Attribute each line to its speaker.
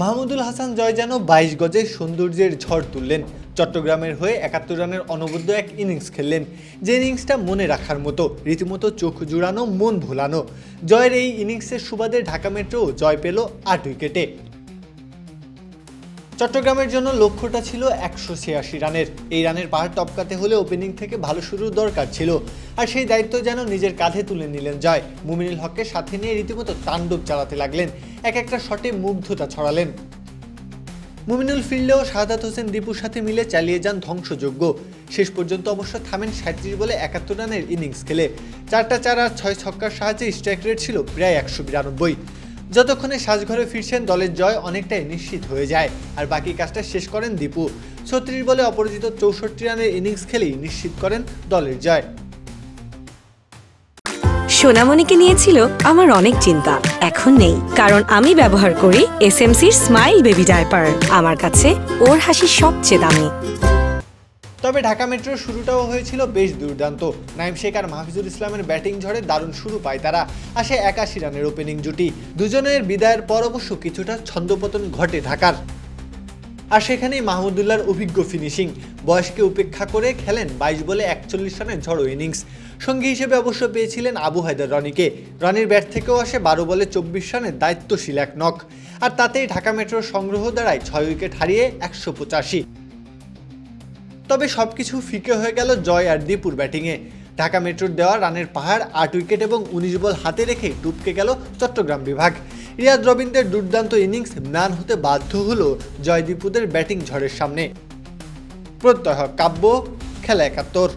Speaker 1: মাহমুদুল হাসান জয় যেন বাইশ গজে সৌন্দর্যের ঝড় তুললেন। চট্টগ্রামের হয়ে একাত্তর রানের অনবদ্য এক ইনিংস খেললেন, যে ইনিংসটা মনে রাখার মতো, রীতিমতো চোখ জুড়ানো, মন ভোলানো। জয়ের এই ইনিংসের সুবাদে ঢাকা মেট্রো জয় পেল আট উইকেটে। চট্টগ্রামের জন্য লক্ষ্যটা ছিল একশো ছিয়াশি রানের। এই রানের পাহাড় টপকাতে হলে ওপেনিং থেকে ভালো শুরুর দরকার ছিল। আর সেই দায়িত্ব যেন নিজের কাঁধে তুলে নিলেন জয়। মুমিনুল হককে সাথে নিয়ে রীতিমতো তাণ্ডব চালাতে লাগলেন। এক একটা শটে মুগ্ধতা ছড়ালেন। মুমিনুল ফিরলেও শাহাদাত হোসেন দীপুর সাথে মিলে চালিয়ে যান ধ্বংসযোগ্য শেষ পর্যন্ত অবশ্য থামেন সাঁত্রিশ বলে একাত্তর রানের ইনিংস খেলে। চারটা চার আর ছয় ছক্কার সাহায্যে স্ট্রাইক রেট ছিল প্রায় একশো বিরানব্বই। যতক্ষণে সাজঘরে ফিরছেন, দলের জয় অনেকটাই নিশ্চিত হয়ে যায়। আর বাকি কাজটা শেষ করেন দীপু। ছত্রিশ বলে অপরাজিত চৌষট্টি রানের ইনিংস খেলেই নিশ্চিত করেন দলের জয়।
Speaker 2: সোনামণিকে নিয়েছিল আমার অনেক চিন্তা, এখন নেই। কারণ আমি ব্যবহার করি এসএমসির স্মাইল বেবি ডায়পার, আমার কাছে ওর হাসি সবচেয়ে দামি।
Speaker 1: তবে ঢাকা মেট্রোর শুরুটাও হয়েছিল বেশ দুর্দান্ত। নাইম শেখ আর মাহফিজুল ইসলামের ব্যাটিং ঝড়ে দারুণ শুরু পায় তারা, আসে একাশি রানের ওপেনিং জুটি। দুজনের বিদায়ের পর অবশ্য কিছুটা ছন্দপতন ঘটে ঢাকার। আর সেখানেই মাহমুদুল্লাহর অভিজ্ঞ ফিনিশিং বয়সকে উপেক্ষা করে খেলেন বাইশ বলে একচল্লিশ রানের ঝড়ো ইনিংস সঙ্গী হিসেবে অবশ্য পেয়েছিলেন আবু হায়দার রনিকে। রনির ব্যাট থেকেও আসে বারো বলে চব্বিশ রানের দায়িত্বশীল এক নক আর তাতেই ঢাকা মেট্রোর সংগ্রহ দাঁড়ায় ছয় উইকেট হারিয়ে একশো পঁচাশি। তবে সবকিছু ফিকে হয়ে গেল জয় আর দীপুর ব্যাটিংয়ে। ঢাকা মেট্রোর দেওয়া রানের পাহাড় আট উইকেট এবং উনিশ বল হাতে রেখে টুপকে গেল চট্টগ্রাম বিভাগ। রিয়াদ রবিনদের দুর্দান্ত ইনিংস ম্যান হতে বাধ্য হল জয়দীপুদের ব্যাটিং ঝড়ের সামনে। প্রত্যয় কাব্য খেলা একাত্তর।